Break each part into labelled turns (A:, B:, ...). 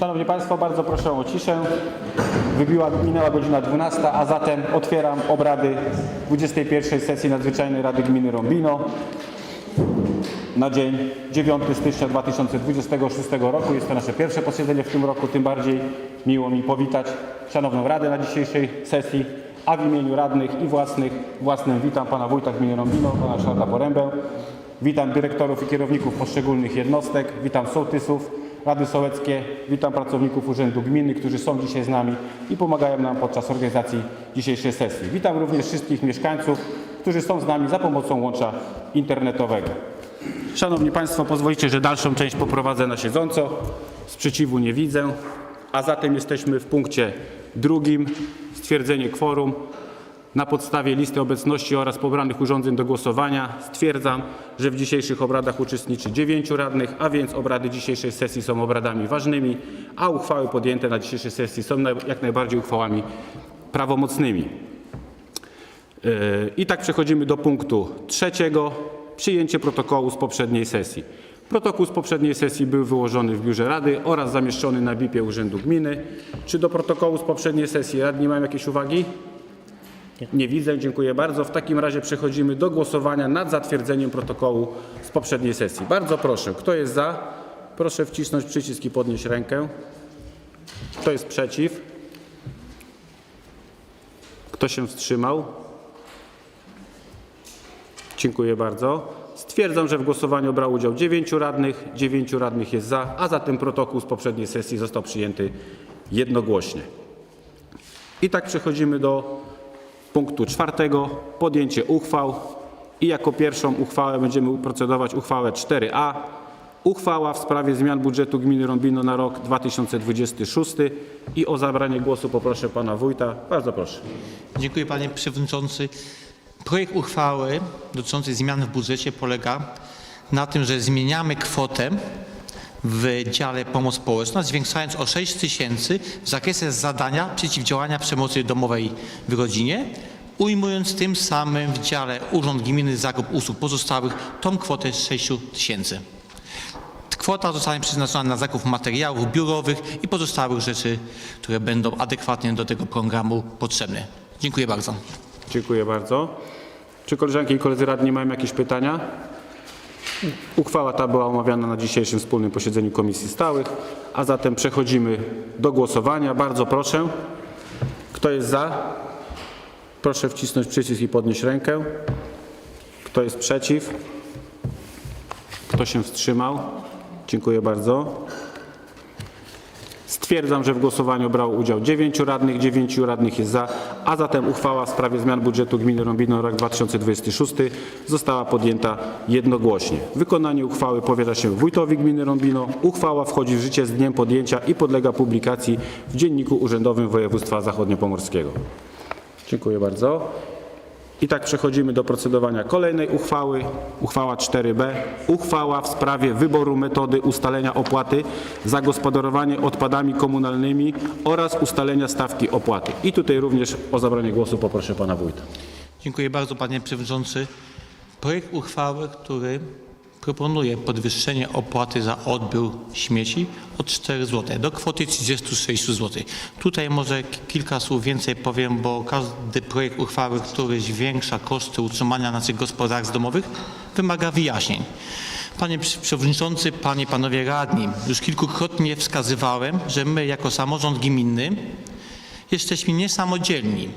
A: Szanowni Państwo, bardzo proszę o ciszę. Wybiła, minęła godzina 12, a zatem otwieram obrady 21 sesji Nadzwyczajnej Rady Gminy Rąbino na dzień 9 stycznia 2026 roku. Jest to nasze pierwsze posiedzenie w tym roku, tym bardziej miło mi powitać Szanowną Radę na dzisiejszej sesji, a w imieniu radnych i własnych, własnym witam Pana Wójta Gminy Rąbino, Pana Ryszarda Porębę, witam dyrektorów i kierowników poszczególnych jednostek, witam sołtysów, Rady Sołeckie, witam pracowników Urzędu Gminy, którzy są dzisiaj z nami i pomagają nam podczas organizacji dzisiejszej sesji. Witam również wszystkich mieszkańców, którzy są z nami za pomocą łącza internetowego. Szanowni Państwo, pozwolicie, że dalszą część poprowadzę na siedząco. Sprzeciwu nie widzę, a zatem jesteśmy w punkcie drugim. Stwierdzenie kworum. Na podstawie listy obecności oraz pobranych urządzeń do głosowania stwierdzam, że w dzisiejszych obradach uczestniczy dziewięciu radnych, a więc obrady dzisiejszej sesji są obradami ważnymi, a uchwały podjęte na dzisiejszej sesji są jak najbardziej uchwałami prawomocnymi. Yy, I tak przechodzimy do punktu trzeciego. Przyjęcie protokołu z poprzedniej sesji. Protokół z poprzedniej sesji był wyłożony w biurze Rady oraz zamieszczony na BIP-ie Urzędu Gminy. Czy do protokołu z poprzedniej sesji radni mają jakieś uwagi? Nie widzę, dziękuję bardzo. W takim razie przechodzimy do głosowania nad zatwierdzeniem protokołu z poprzedniej sesji. Bardzo proszę, kto jest za? Proszę wcisnąć przycisk i podnieść rękę. Kto jest przeciw? Kto się wstrzymał? Dziękuję bardzo. Stwierdzam, że w głosowaniu brało udział 9 radnych, 9 radnych jest za, a zatem protokół z poprzedniej sesji został przyjęty jednogłośnie. I tak przechodzimy do punktu czwartego, podjęcie uchwał. I jako pierwszą uchwałę będziemy procedować uchwałę 4a. Uchwała w sprawie zmian budżetu gminy Rąbino na rok 2026 i o zabranie głosu poproszę pana wójta. Bardzo proszę.
B: Dziękuję panie przewodniczący. Projekt uchwały dotyczącej zmian w budżecie polega na tym, że zmieniamy kwotę w dziale pomoc społeczna, zwiększając o 6 tysięcy w zakresie zadania przeciwdziałania przemocy domowej w rodzinie, ujmując tym samym w dziale Urząd Gminy Zakup Usług Pozostałych tą kwotę 6 tysięcy. Kwota zostanie przeznaczona na zakup materiałów biurowych i pozostałych rzeczy, które będą adekwatnie do tego programu potrzebne. Dziękuję bardzo.
A: Dziękuję bardzo. Czy koleżanki i koledzy radni mają jakieś pytania? Uchwała ta była omawiana na dzisiejszym wspólnym posiedzeniu Komisji Stałych, a zatem przechodzimy do głosowania. Bardzo proszę. Kto jest za? Proszę wcisnąć przycisk i podnieść rękę. Kto jest przeciw? Kto się wstrzymał? Dziękuję bardzo. Stwierdzam, że w głosowaniu brało udział 9 radnych, 9 radnych jest za, a zatem uchwała w sprawie zmian budżetu gminy Rąbino rok 2026 została podjęta jednogłośnie. Wykonanie uchwały powierza się wójtowi gminy Rąbino. Uchwała wchodzi w życie z dniem podjęcia i podlega publikacji w Dzienniku Urzędowym Województwa Zachodniopomorskiego. Dziękuję bardzo. I tak przechodzimy do procedowania kolejnej uchwały. Uchwała 4b. Uchwała w sprawie wyboru metody ustalenia opłaty za gospodarowanie odpadami komunalnymi oraz ustalenia stawki opłaty. I tutaj również o zabranie głosu poproszę pana wójta.
B: Dziękuję bardzo panie przewodniczący. Projekt uchwały, który proponuje podwyższenie opłaty za odbiór śmieci od 4 zł do kwoty 36 zł. Tutaj może kilka słów więcej powiem, bo każdy projekt uchwały, który zwiększa koszty utrzymania naszych gospodarstw domowych wymaga wyjaśnień. Panie Przewodniczący, Panie Panowie Radni, już kilkukrotnie wskazywałem, że my jako samorząd gminny jesteśmy niesamodzielni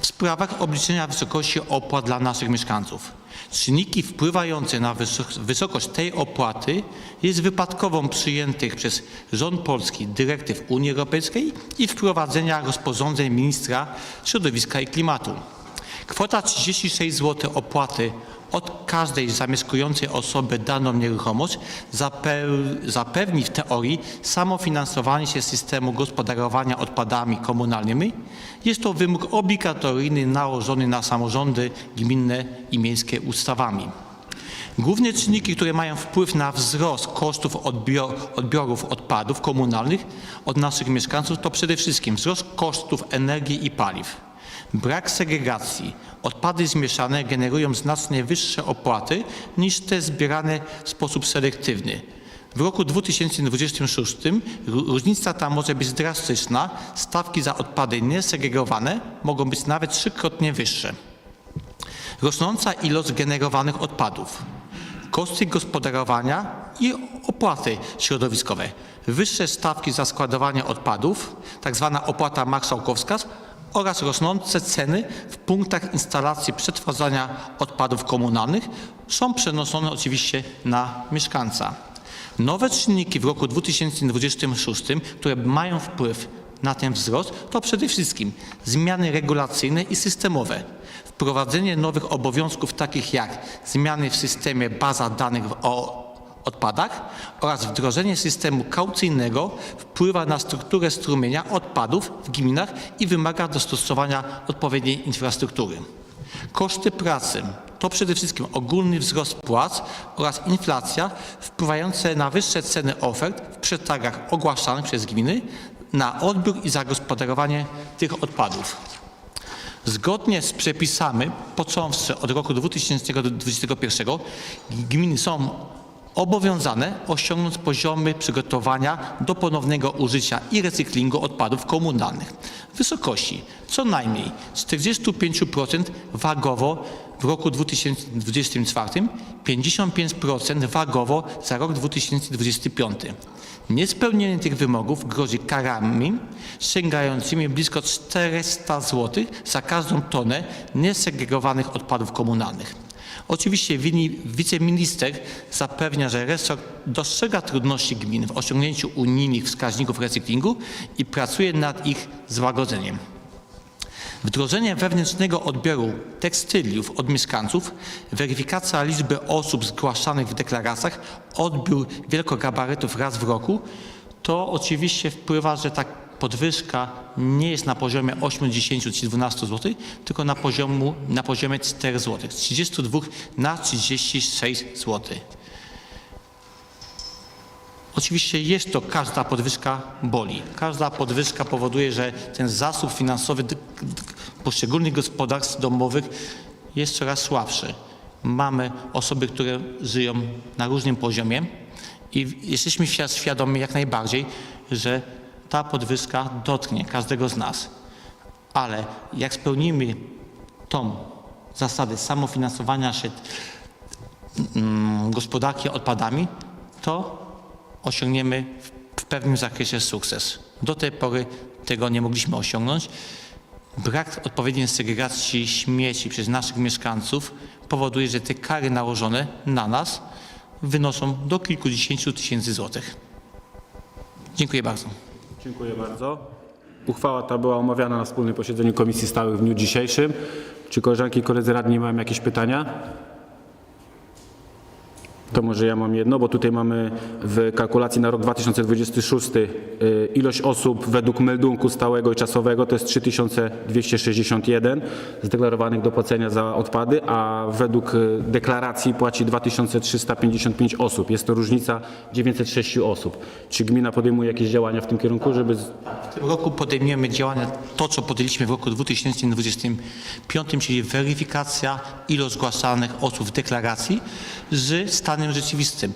B: w sprawach obliczenia wysokości opłat dla naszych mieszkańców. Czynniki wpływające na wysok- wysokość tej opłaty jest wypadkową przyjętych przez rząd polski dyrektyw Unii Europejskiej i wprowadzenia rozporządzeń ministra środowiska i klimatu. Kwota 36 zł opłaty od każdej zamieszkującej osoby daną nieruchomość zapewni w teorii samofinansowanie się systemu gospodarowania odpadami komunalnymi. Jest to wymóg obligatoryjny nałożony na samorządy gminne i miejskie ustawami. Główne czynniki, które mają wpływ na wzrost kosztów odbio- odbiorów odpadów komunalnych od naszych mieszkańców to przede wszystkim wzrost kosztów energii i paliw. Brak segregacji. Odpady zmieszane generują znacznie wyższe opłaty niż te zbierane w sposób selektywny. W roku 2026 ró- różnica ta może być drastyczna. Stawki za odpady niesegregowane mogą być nawet trzykrotnie wyższe. Rosnąca ilość generowanych odpadów, koszty gospodarowania i opłaty środowiskowe, wyższe stawki za składowanie odpadów, tzw. opłata marszałkowska oraz rosnące ceny w punktach instalacji przetwarzania odpadów komunalnych są przenoszone oczywiście na mieszkańca. Nowe czynniki w roku 2026, które mają wpływ na ten wzrost, to przede wszystkim zmiany regulacyjne i systemowe, wprowadzenie nowych obowiązków takich jak zmiany w systemie baza danych o odpadach oraz wdrożenie systemu kaucyjnego wpływa na strukturę strumienia odpadów w gminach i wymaga dostosowania odpowiedniej infrastruktury. Koszty pracy to przede wszystkim ogólny wzrost płac oraz inflacja wpływające na wyższe ceny ofert w przetargach ogłaszanych przez gminy na odbiór i zagospodarowanie tych odpadów. Zgodnie z przepisami, począwszy od roku 2021, gminy są obowiązane osiągnąć poziomy przygotowania do ponownego użycia i recyklingu odpadów komunalnych w wysokości co najmniej 45% wagowo w roku 2024, 55% wagowo za rok 2025. Niespełnienie tych wymogów grozi karami sięgającymi blisko 400 zł za każdą tonę niesegregowanych odpadów komunalnych. Oczywiście wiceminister zapewnia, że resort dostrzega trudności gmin w osiągnięciu unijnych wskaźników recyklingu i pracuje nad ich złagodzeniem. Wdrożenie wewnętrznego odbioru tekstyliów od mieszkańców, weryfikacja liczby osób zgłaszanych w deklaracjach, odbiór wielkogabarytów raz w roku, to oczywiście wpływa, że ta podwyżka nie jest na poziomie 8, 10 czy 12 zł, tylko na, poziomu, na poziomie 4 zł, z 32 na 36 zł. Oczywiście jest to, każda podwyżka boli. Każda podwyżka powoduje, że ten zasób finansowy poszczególnych gospodarstw domowych jest coraz słabszy. Mamy osoby, które żyją na różnym poziomie i jesteśmy świ- świadomi jak najbardziej, że ta podwyżka dotknie każdego z nas. Ale jak spełnimy tą zasadę samofinansowania się mm, gospodarki odpadami, to osiągniemy w- w pewnym zakresie sukces. Do tej pory tego nie mogliśmy osiągnąć. Brak odpowiedniej segregacji śmieci przez naszych mieszkańców powoduje, że te kary nałożone na nas wynoszą do kilkudziesięciu tysięcy złotych. Dziękuję bardzo.
A: Dziękuję bardzo. Uchwała ta była omawiana na wspólnym posiedzeniu Komisji Stałych w dniu dzisiejszym. Czy koleżanki i koledzy radni mają jakieś pytania? To może ja mam jedno, bo tutaj mamy w kalkulacji na rok 2026 y, ilość osób według meldunku stałego i czasowego to jest 3261 zdeklarowanych do płacenia za odpady, a według y, deklaracji płaci 2355 osób. Jest to różnica 906 osób. Czy gmina podejmuje jakieś działania w tym kierunku, żeby
B: W tym roku podejmiemy działania, to co podjęliśmy w roku 2025, czyli weryfikacja ilość zgłaszanych osób w deklaracji z stanem rzeczywistym.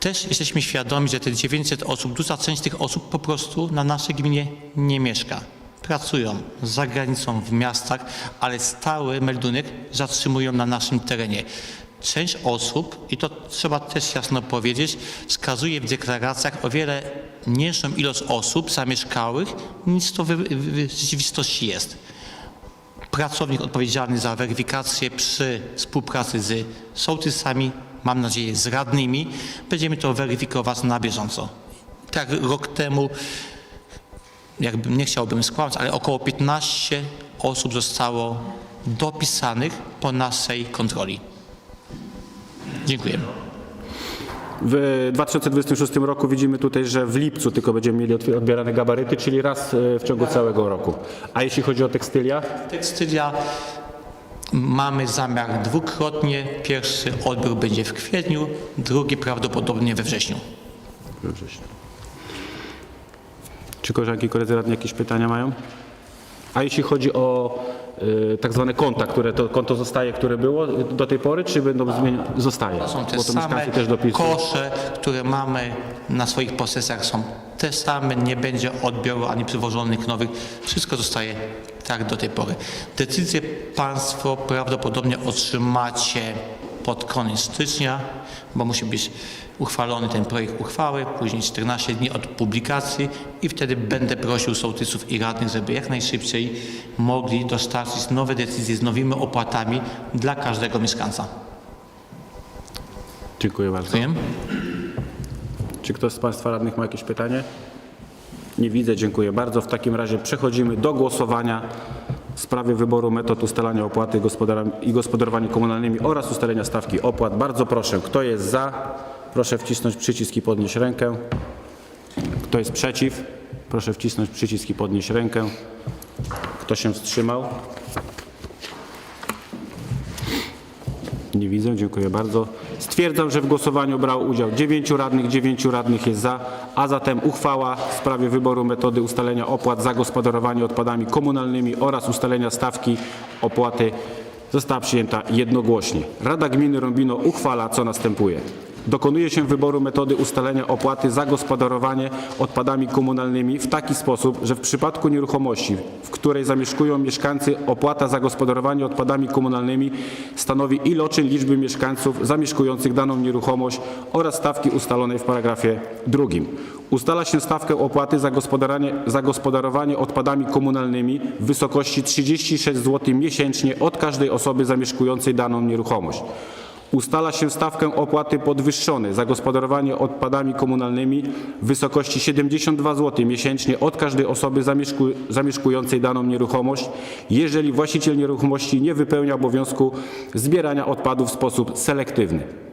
B: Też jesteśmy świadomi, że te 900 osób, duża część tych osób po prostu na naszej gminie nie mieszka. Pracują za granicą, w miastach, ale stały meldunek zatrzymują na naszym terenie. Część osób, i to trzeba też jasno powiedzieć, wskazuje w deklaracjach o wiele mniejszą ilość osób zamieszkałych niż to w, w rzeczywistości jest pracownik odpowiedzialny za weryfikację przy współpracy z sołtysami, mam nadzieję z radnymi, będziemy to weryfikować na bieżąco. Tak rok temu, jakby nie chciałbym skłamać, ale około 15 osób zostało dopisanych po naszej kontroli. Dziękuję.
A: W 2026 roku widzimy tutaj, że w lipcu tylko będziemy mieli odbierane gabaryty, czyli raz e, w ciągu całego roku. A jeśli chodzi o tekstylia?
B: Tekstylia mamy zamiar dwukrotnie. Pierwszy odbiór będzie w kwietniu, drugi prawdopodobnie we wrześniu.
A: We wrześniu. Czy koleżanki i koledzy radni jakieś pytania mają? A jeśli chodzi o y, tak zwane konta, które to konto zostaje, które było do tej pory, czy będą zmienione? Zostaje.
B: To są te
A: Bo to
B: same
A: też dopisują.
B: kosze, które mamy na swoich posesjach są te same, nie będzie odbioru ani przywożonych nowych. Wszystko zostaje tak do tej pory. Decyzję Państwo prawdopodobnie otrzymacie pod koniec stycznia, bo musi być uchwalony ten projekt uchwały, później 14 dni od publikacji i wtedy będę prosił sołtysów i radnych, żeby jak najszybciej mogli dostarczyć nowe decyzje z nowymi opłatami dla każdego mieszkańca.
A: Dziękuję bardzo.
B: Dziękuję.
A: Czy ktoś z Państwa radnych ma jakieś pytanie? Nie widzę, dziękuję bardzo. W takim razie przechodzimy do głosowania w sprawie wyboru metod ustalania opłaty i gospodarowania komunalnymi oraz ustalenia stawki opłat. Bardzo proszę, kto jest za? Proszę wcisnąć przycisk i podnieść rękę. Kto jest przeciw? Proszę wcisnąć przycisk i podnieść rękę. Kto się wstrzymał? Nie widzę, dziękuję bardzo. Stwierdzam, że w głosowaniu brał udział 9 radnych, 9 radnych jest za, a zatem uchwała w sprawie wyboru metody ustalenia opłat za gospodarowanie odpadami komunalnymi oraz ustalenia stawki opłaty została przyjęta jednogłośnie. Rada Gminy Rąbino uchwala, co następuje. Dokonuje się wyboru metody ustalenia opłaty za gospodarowanie odpadami komunalnymi w taki sposób, że w przypadku nieruchomości, w której zamieszkują mieszkańcy, opłata za gospodarowanie odpadami komunalnymi stanowi iloczyn liczby mieszkańców zamieszkujących daną nieruchomość oraz stawki ustalonej w paragrafie drugim. Ustala się stawkę opłaty za, za gospodarowanie odpadami komunalnymi w wysokości 36 zł miesięcznie od każdej osoby zamieszkującej daną nieruchomość. Ustala się stawkę opłaty podwyższonej za gospodarowanie odpadami komunalnymi w wysokości 72 zł miesięcznie od każdej osoby zamieszku, zamieszkującej daną nieruchomość, jeżeli właściciel nieruchomości nie wypełnia obowiązku zbierania odpadów w sposób selektywny.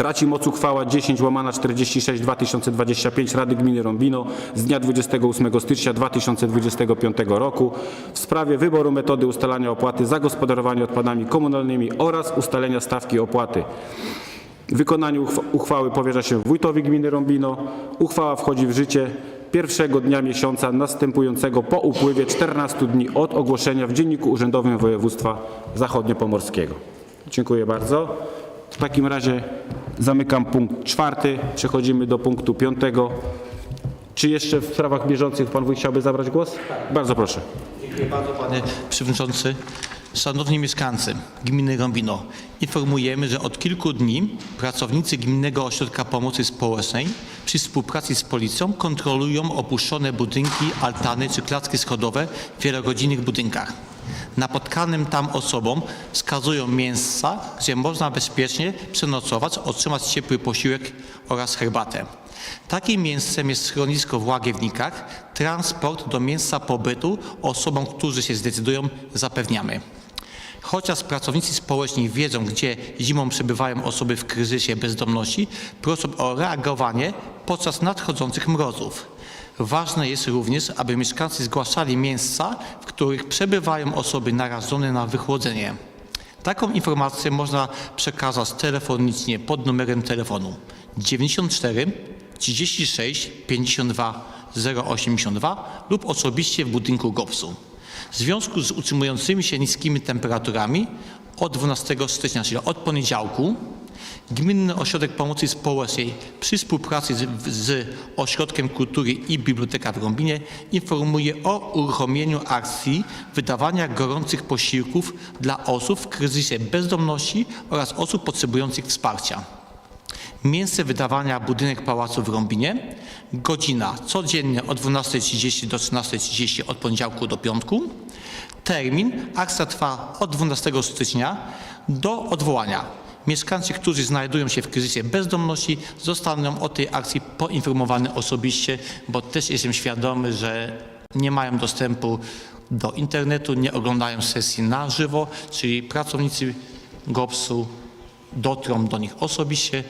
A: Traci moc uchwała 10 łamana 46 2025 Rady Gminy Rąbino z dnia 28 stycznia 2025 roku w sprawie wyboru metody ustalania opłaty za gospodarowanie odpadami komunalnymi oraz ustalenia stawki opłaty. Wykonaniu uchw- uchwały powierza się wójtowi gminy Rąbino. Uchwała wchodzi w życie pierwszego dnia miesiąca następującego po upływie 14 dni od ogłoszenia w Dzienniku Urzędowym Województwa Zachodniopomorskiego. Dziękuję bardzo. Takim razie zamykam punkt czwarty. Przechodzimy do punktu piątego. Czy jeszcze w sprawach bieżących pan wójt chciałby zabrać głos? Bardzo proszę.
B: Dziękuję bardzo panie przewodniczący. Szanowni mieszkańcy gminy Rąbino, informujemy, że od kilku dni pracownicy Gminnego Ośrodka Pomocy Społecznej przy współpracy z policją kontrolują opuszczone budynki, altany czy klatki schodowe w wielogodzinnych budynkach. Napotkanym tam osobom wskazują miejsca, gdzie można bezpiecznie przenocować, otrzymać ciepły posiłek oraz herbatę. Takim miejscem jest schronisko w Łagiewnikach. Transport do miejsca pobytu osobom, którzy się zdecydują, zapewniamy. Chociaż pracownicy społeczni wiedzą, gdzie zimą przebywają osoby w kryzysie bezdomności, proszą o reagowanie podczas nadchodzących mrozów. Ważne jest również, aby mieszkańcy zgłaszali miejsca, w których przebywają osoby narażone na wychłodzenie. Taką informację można przekazać telefonicznie pod numerem telefonu 94 36 52 082 lub osobiście w budynku GOPS-u. W związku z utrzymującymi się niskimi temperaturami od 12 stycznia, czyli od poniedziałku, Gminny Ośrodek Pomocy Społecznej przy współpracy z, z Ośrodkiem Kultury i Biblioteka w Rąbinie informuje o uruchomieniu akcji wydawania gorących posiłków dla osób w kryzysie bezdomności oraz osób potrzebujących wsparcia. Miejsce wydawania budynek Pałacu w Rąbinie. Godzina codziennie od 12.30 do 13.30 od poniedziałku do piątku. Termin akcja trwa od 12 stycznia do odwołania. Mieszkańcy, którzy znajdują się w kryzysie bezdomności zostaną o tej akcji poinformowani osobiście, bo też jestem świadomy, że nie mają dostępu do internetu, nie oglądają sesji na żywo, czyli pracownicy GOPS-u dotrą do nich osobiście,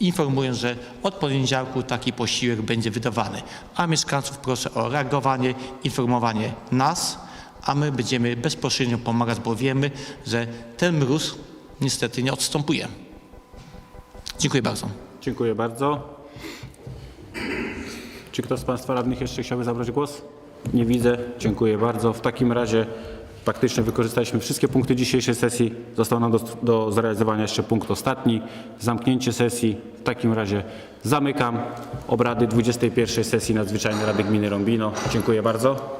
B: informują, że od poniedziałku taki posiłek będzie wydawany. A mieszkańców proszę o reagowanie, informowanie nas, a my będziemy bezpośrednio pomagać, bo wiemy, że ten mróz niestety nie odstępuje. Dziękuję bardzo.
A: Dziękuję bardzo. Czy ktoś z Państwa radnych jeszcze chciałby zabrać głos? Nie widzę. Dziękuję bardzo. W takim razie Praktycznie wykorzystaliśmy wszystkie punkty dzisiejszej sesji. Został nam do, do zrealizowania jeszcze punkt ostatni. Zamknięcie sesji. W takim razie zamykam obrady 21 sesji Nadzwyczajnej Rady Gminy Rąbino. Dziękuję bardzo.